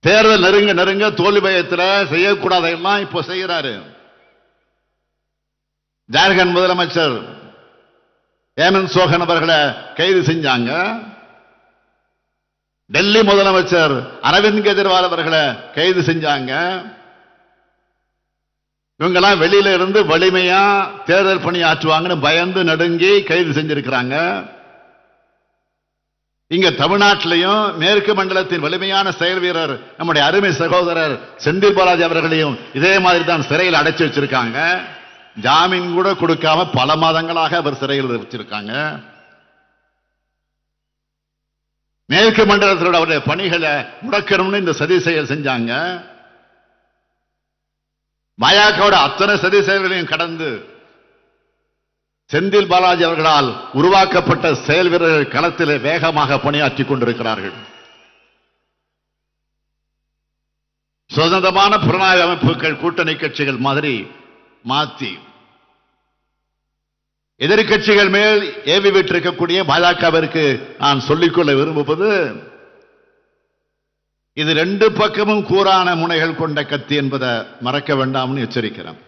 தேர்தல் நெருங்க நெருங்க தோல்வி பயத்தில் செய்யக்கூடாதெல்லாம் இப்போ செய்யறாரு. ஜார்க்கண்ட் முதலமைச்சர் ஹேமந்த் சோகன் அவர்களை கைது செஞ்சாங்க. டெல்லி முதலமைச்சர் அரவிந்த் கெஜ்ரிவால் அவர்களை கைது செஞ்சாங்க. இவங்கெல்லாம் வெளியில இருந்து வலிமையா தேர்தல் பணி ஆற்றுவாங்கன்னு பயந்து நடுங்கி கைது செஞ்சிருக்கிறாங்க. இங்க தமிழ்நாட்டிலையும் மேற்கு மண்டலத்தின் வலிமையான செயல் வீரர் நம்முடைய அருமை சகோதரர் செந்தில் பாலாஜி அவர்களையும் இதே மாதிரி தான் சிறையில் அடைச்சி வச்சிருக்காங்க. ஜாமீன் கூட கொடுக்காம பல மாதங்களாக அவர் சிறையில் வச்சிருக்காங்க. மேற்கு மண்டலத்தோட அவருடைய பணிகளை முடக்கணும்னு இந்த சதி செயல் செஞ்சாங்க. மயாக்கோட அத்தனை சதி செயல்களையும் கடந்து செந்தில் பாலாஜி அவர்களால் உருவாக்கப்பட்ட செயல் வீரர்கள் களத்திலே வேகமாக பணியாற்றிக் கொண்டிருக்கிறார்கள். சுதந்திரமான புலனாய்வு அமைப்புகள் கூட்டணி கட்சிகள் மாதிரி மாத்தி எதிர்கட்சிகள் மேல் ஏவி விட்டிருக்கக்கூடிய பாஜகவிற்கு நான் சொல்லிக்கொள்ள விரும்புவது இது ரெண்டு பக்கமும் கூரான முனைகள் கொண்ட கத்தி என்பதை மறக்க வேண்டாம்னு எச்சரிக்கிறேன்.